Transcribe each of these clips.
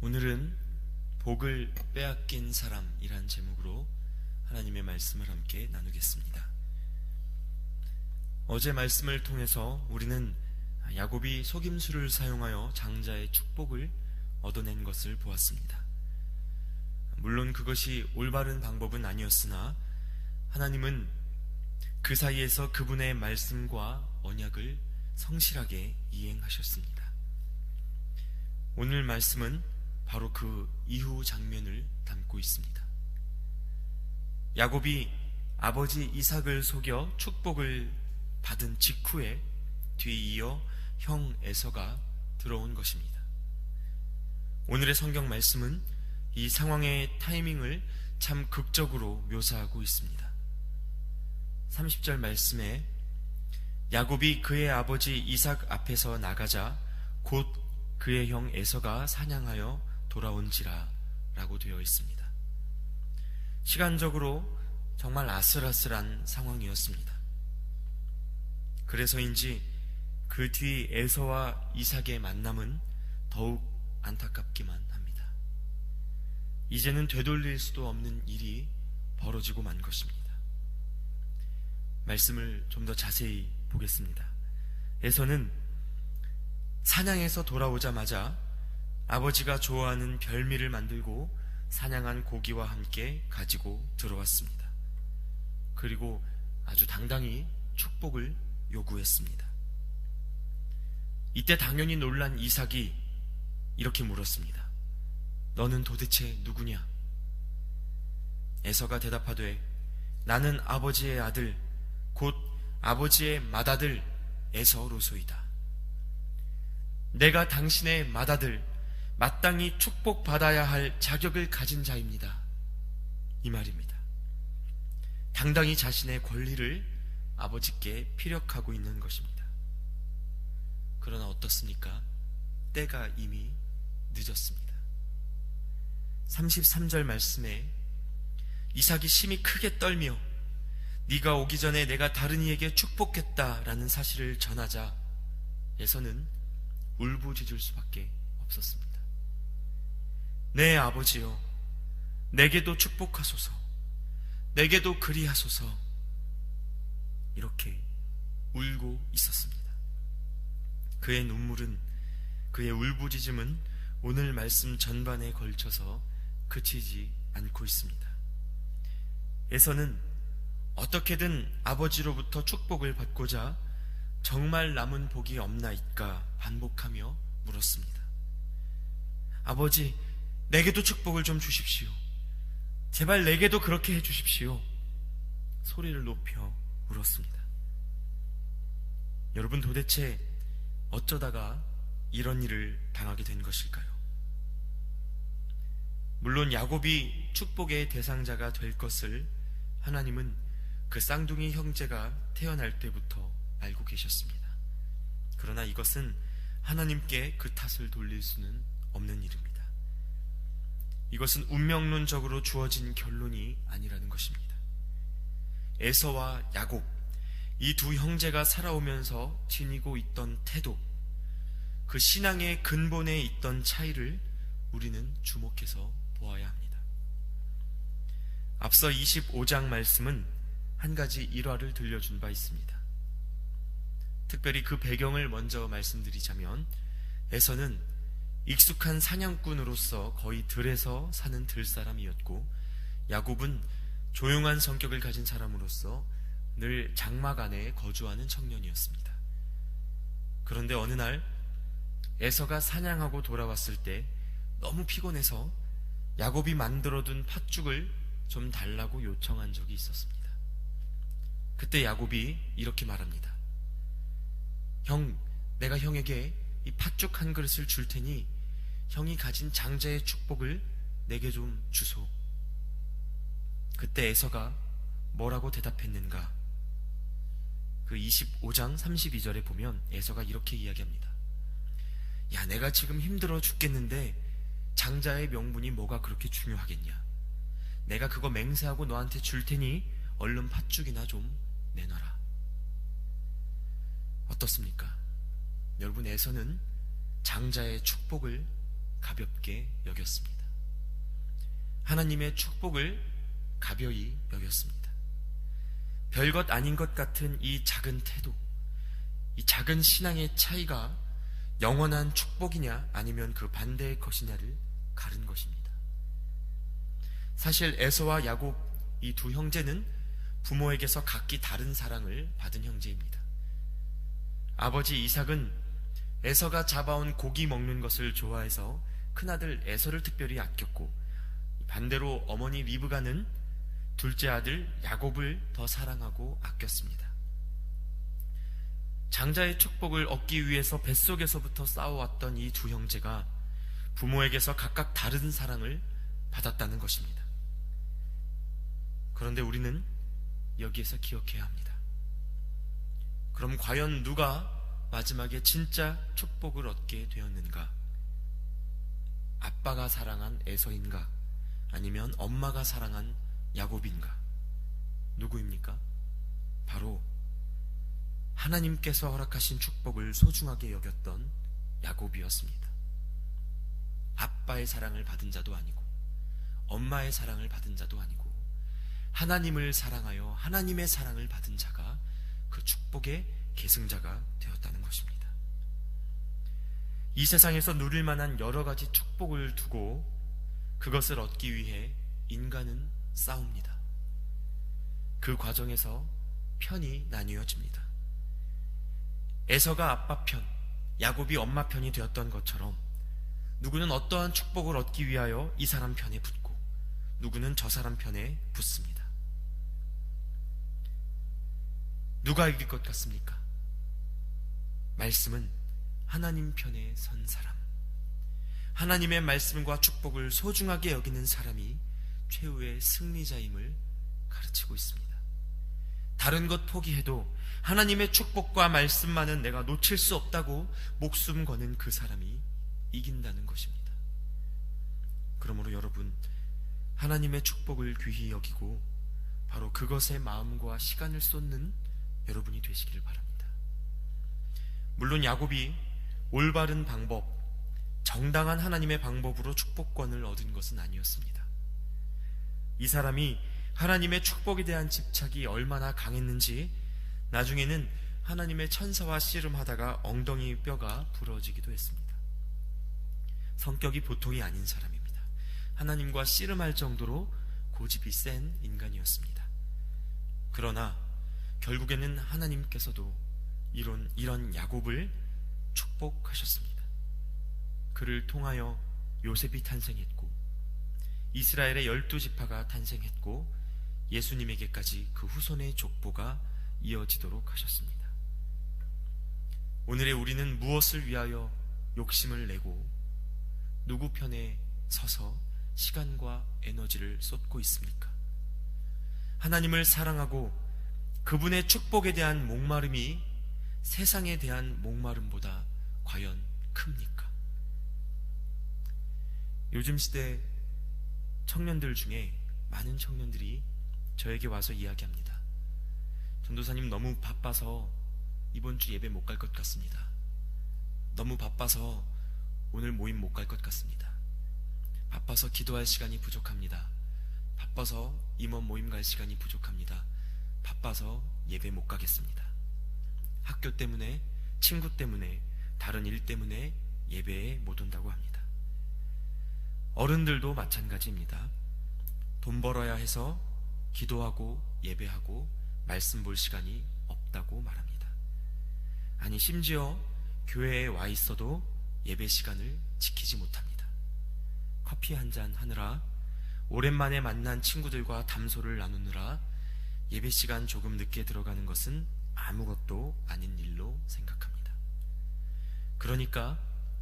오늘은 복을 빼앗긴 사람이란 제목으로 하나님의 말씀을 함께 나누겠습니다. 어제 말씀을 통해서 우리는 야곱이 속임수를 사용하여 장자의 축복을 얻어낸 것을 보았습니다. 물론 그것이 올바른 방법은 아니었으나 하나님은 그 사이에서 그분의 말씀과 언약을 성실하게 이행하셨습니다. 오늘 말씀은 바로 그 이후 장면을 담고 있습니다. 야곱이 아버지 이삭을 속여 축복을 받은 직후에 뒤이어 형 에서가 들어온 것입니다. 오늘의 성경 말씀은 이 상황의 타이밍을 참 극적으로 묘사하고 있습니다. 30절 말씀에 야곱이 그의 아버지 이삭 앞에서 나가자 곧 그의 형 에서가 사냥하여 돌아온지라 라고 되어 있습니다. 시간적으로 정말 아슬아슬한 상황이었습니다. 그래서인지 그 뒤 에서와 이삭의 만남은 더욱 안타깝기만 합니다. 이제는 되돌릴 수도 없는 일이 벌어지고 만 것입니다. 말씀을 좀 더 자세히 보겠습니다. 에서는 사냥에서 돌아오자마자 아버지가 좋아하는 별미를 만들고 사냥한 고기와 함께 가지고 들어왔습니다. 그리고 아주 당당히 축복을 요구했습니다. 이때 당연히 놀란 이삭이 이렇게 물었습니다. 너는 도대체 누구냐? 에서가 대답하되 나는 아버지의 아들 곧 아버지의 맏아들 에서로소이다. 내가 당신의 맏아들 마땅히 축복받아야 할 자격을 가진 자입니다. 이 말입니다. 당당히 자신의 권리를 아버지께 피력하고 있는 것입니다. 그러나 어떻습니까? 때가 이미 늦었습니다. 33절 말씀에 이삭이 심히 크게 떨며 네가 오기 전에 내가 다른 이에게 축복했다라는 사실을 전하자 에서는 울부짖을 수밖에 없었습니다. 내 아버지여, 내게도 축복하소서, 내게도 그리하소서, 이렇게 울고 있었습니다. 그의 눈물은, 그의 울부짖음은 오늘 말씀 전반에 걸쳐서 그치지 않고 있습니다. 에서는 어떻게든 아버지로부터 축복을 받고자 정말 남은 복이 없나이까 반복하며 물었습니다. 아버지, 내게도 축복을 좀 주십시오. 제발 내게도 그렇게 해 주십시오. 소리를 높여 울었습니다. 여러분 도대체 어쩌다가 이런 일을 당하게 된 것일까요? 물론 야곱이 축복의 대상자가 될 것을 하나님은 그 쌍둥이 형제가 태어날 때부터 알고 계셨습니다. 그러나 이것은 하나님께 그 탓을 돌릴 수는 없는 일입니다. 이것은 운명론적으로 주어진 결론이 아니라는 것입니다. 에서와 야곱, 이 두 형제가 살아오면서 지니고 있던 태도, 그 신앙의 근본에 있던 차이를 우리는 주목해서 보아야 합니다. 앞서 25장 말씀은 한 가지 일화를 들려준 바 있습니다. 특별히 그 배경을 먼저 말씀드리자면 에서는 익숙한 사냥꾼으로서 거의 들에서 사는 들 사람이었고 야곱은 조용한 성격을 가진 사람으로서 늘 장막 안에 거주하는 청년이었습니다. 그런데 어느 날 에서가 사냥하고 돌아왔을 때 너무 피곤해서 야곱이 만들어둔 팥죽을 좀 달라고 요청한 적이 있었습니다. 그때 야곱이 이렇게 말합니다. 형, 내가 형에게 이 팥죽 한 그릇을 줄 테니 형이 가진 장자의 축복을 내게 좀 주소. 그때 에서가 뭐라고 대답했는가? 그 25장 32절에 보면 에서가 이렇게 이야기합니다. 야, 내가 지금 힘들어 죽겠는데 장자의 명분이 뭐가 그렇게 중요하겠냐? 내가 그거 맹세하고 너한테 줄 테니 얼른 팥죽이나 좀 내놔라. 어떻습니까? 여러분, 에서는 장자의 축복을 가볍게 여겼습니다. 하나님의 축복을 가벼이 여겼습니다. 별것 아닌 것 같은 이 작은 태도, 이 작은 신앙의 차이가 영원한 축복이냐 아니면 그 반대의 것이냐를 가른 것입니다. 사실 에서와 야곱 이 두 형제는 부모에게서 각기 다른 사랑을 받은 형제입니다. 아버지 이삭은 에서가 잡아온 고기 먹는 것을 좋아해서 큰아들 에서를 특별히 아꼈고 반대로 어머니 리브가는 둘째 아들 야곱을 더 사랑하고 아꼈습니다. 장자의 축복을 얻기 위해서 뱃속에서부터 싸워왔던 이 두 형제가 부모에게서 각각 다른 사랑을 받았다는 것입니다. 그런데 우리는 여기에서 기억해야 합니다. 그럼 과연 누가 마지막에 진짜 축복을 얻게 되었는가? 아빠가 사랑한 에서인가? 아니면 엄마가 사랑한 야곱인가? 누구입니까? 바로 하나님께서 허락하신 축복을 소중하게 여겼던 야곱이었습니다. 아빠의 사랑을 받은 자도 아니고, 엄마의 사랑을 받은 자도 아니고, 하나님을 사랑하여 하나님의 사랑을 받은 자가 그 축복의 계승자가 되었다는 것입니다. 이 세상에서 누릴 만한 여러 가지 축복을 두고 그것을 얻기 위해 인간은 싸웁니다. 그 과정에서 편이 나뉘어집니다. 에서가 아빠 편, 야곱이 엄마 편이 되었던 것처럼 누구는 어떠한 축복을 얻기 위하여 이 사람 편에 붙고 누구는 저 사람 편에 붙습니다. 누가 이길 것 같습니까? 말씀은 하나님 편에 선 사람. 하나님의 말씀과 축복을 소중하게 여기는 사람이 최후의 승리자임을 가르치고 있습니다. 다른 것 포기해도 하나님의 축복과 말씀만은 내가 놓칠 수 없다고 목숨 거는 그 사람이 이긴다는 것입니다. 그러므로 여러분, 하나님의 축복을 귀히 여기고 바로 그것에 마음과 시간을 쏟는 여러분이 되시기를 바랍니다. 물론 야곱이 올바른 방법, 정당한 하나님의 방법으로 축복권을 얻은 것은 아니었습니다. 이 사람이 하나님의 축복에 대한 집착이 얼마나 강했는지 나중에는 하나님의 천사와 씨름하다가 엉덩이 뼈가 부러지기도 했습니다. 성격이 보통이 아닌 사람입니다. 하나님과 씨름할 정도로 고집이 센 인간이었습니다. 그러나 결국에는 하나님께서도 이런, 이런 야곱을 축복하셨습니다. 그를 통하여 요셉이 탄생했고 이스라엘의 열두 지파가 탄생했고 예수님에게까지 그 후손의 족보가 이어지도록 하셨습니다. 오늘의 우리는 무엇을 위하여 욕심을 내고 누구 편에 서서 시간과 에너지를 쏟고 있습니까? 하나님을 사랑하고 그분의 축복에 대한 목마름이 세상에 대한 목마름보다 과연 큽니까? 요즘 시대 청년들 중에 많은 청년들이 저에게 와서 이야기합니다. 전도사님 너무 바빠서 이번 주 예배 못 갈 것 같습니다. 너무 바빠서 오늘 모임 못 갈 것 같습니다. 바빠서 기도할 시간이 부족합니다. 바빠서 임원 모임 갈 시간이 부족합니다. 바빠서 예배 못 가겠습니다. 학교 때문에, 친구 때문에, 다른 일 때문에 예배에 못 온다고 합니다. 어른들도 마찬가지입니다. 돈 벌어야 해서 기도하고 예배하고 말씀 볼 시간이 없다고 말합니다. 아니, 심지어 교회에 와 있어도 예배 시간을 지키지 못합니다. 커피 한 잔 하느라 오랜만에 만난 친구들과 담소를 나누느라 예배 시간 조금 늦게 들어가는 것은 아무것도 아닌 일로 생각합니다. 그러니까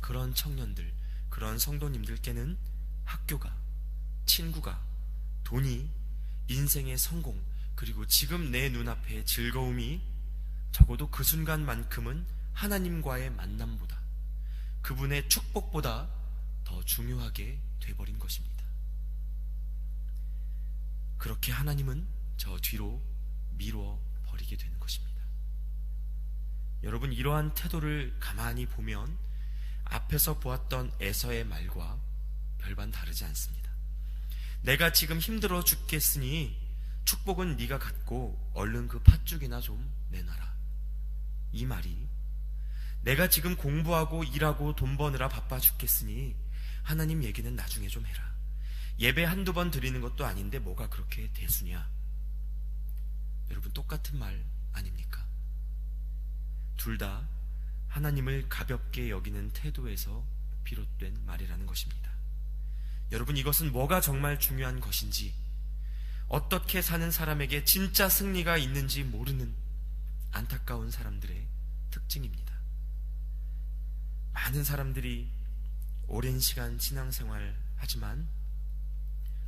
그런 청년들, 그런 성도님들께는 학교가, 친구가, 돈이, 인생의 성공, 그리고 지금 내 눈앞의 즐거움이 적어도 그 순간만큼은 하나님과의 만남보다, 그분의 축복보다 더 중요하게 돼버린 것입니다. 그렇게 하나님은 저 뒤로 미뤄 버리게 되는 것입니다. 여러분, 이러한 태도를 가만히 보면 앞에서 보았던 에서의 말과 별반 다르지 않습니다. 내가 지금 힘들어 죽겠으니 축복은 네가 갖고 얼른 그 팥죽이나 좀 내놔라. 이 말이 내가 지금 공부하고 일하고 돈 버느라 바빠 죽겠으니 하나님 얘기는 나중에 좀 해라. 예배 한두 번 드리는 것도 아닌데 뭐가 그렇게 대수냐? 여러분 똑같은 말 아닙니까? 둘 다 하나님을 가볍게 여기는 태도에서 비롯된 말이라는 것입니다. 여러분 이것은 뭐가 정말 중요한 것인지 어떻게 사는 사람에게 진짜 승리가 있는지 모르는 안타까운 사람들의 특징입니다. 많은 사람들이 오랜 시간 신앙생활 하지만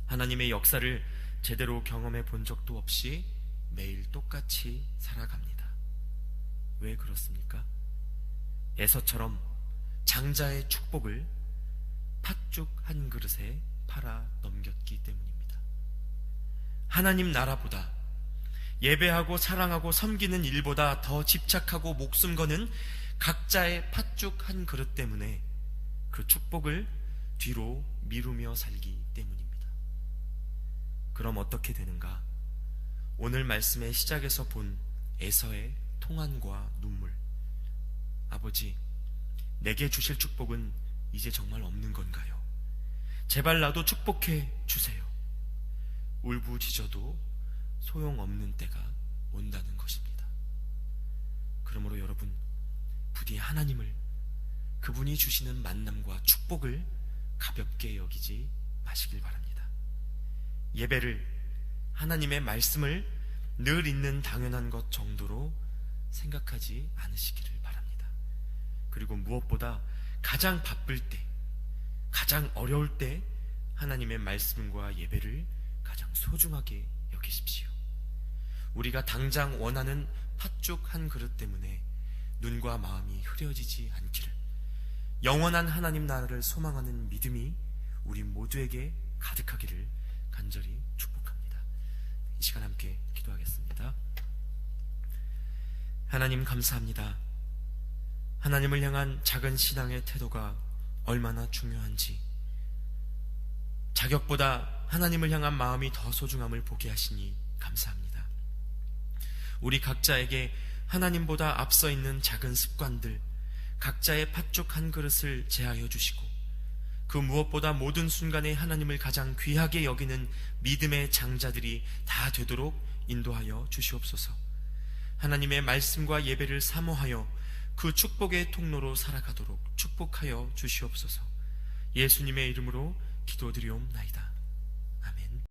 하나님의 역사를 제대로 경험해 본 적도 없이 매일 똑같이 살아갑니다. 왜 그렇습니까? 에서처럼 장자의 축복을 팥죽 한 그릇에 팔아 넘겼기 때문입니다. 하나님 나라보다 예배하고 사랑하고 섬기는 일보다 더 집착하고 목숨 거는 각자의 팥죽 한 그릇 때문에 그 축복을 뒤로 미루며 살기 때문입니다. 그럼 어떻게 되는가? 오늘 말씀의 시작에서 본 에서의 통한과 눈물. 아버지, 내게 주실 축복은 이제 정말 없는 건가요? 제발 나도 축복해 주세요. 울부짖어도 소용없는 때가 온다는 것입니다. 그러므로 여러분, 부디 하나님을 그분이 주시는 만남과 축복을 가볍게 여기지 마시길 바랍니다. 예배를 하나님의 말씀을 늘 있는 당연한 것 정도로 생각하지 않으시기를 바랍니다. 그리고 무엇보다 가장 바쁠 때, 가장 어려울 때 하나님의 말씀과 예배를 가장 소중하게 여기십시오. 우리가 당장 원하는 팥죽 한 그릇 때문에 눈과 마음이 흐려지지 않기를 영원한 하나님 나라를 소망하는 믿음이 우리 모두에게 가득하기를 간절히 축복합니다. 이 시간 함께 기도하겠습니다. 하나님 감사합니다. 하나님을 향한 작은 신앙의 태도가 얼마나 중요한지 자격보다 하나님을 향한 마음이 더 소중함을 보게 하시니 감사합니다. 우리 각자에게 하나님보다 앞서 있는 작은 습관들, 각자의 팥죽 한 그릇을 제하여 주시고, 그 무엇보다 모든 순간에 하나님을 가장 귀하게 여기는 믿음의 장자들이 다 되도록 인도하여 주시옵소서. 하나님의 말씀과 예배를 사모하여 그 축복의 통로로 살아가도록 축복하여 주시옵소서. 예수님의 이름으로 기도드리옵나이다.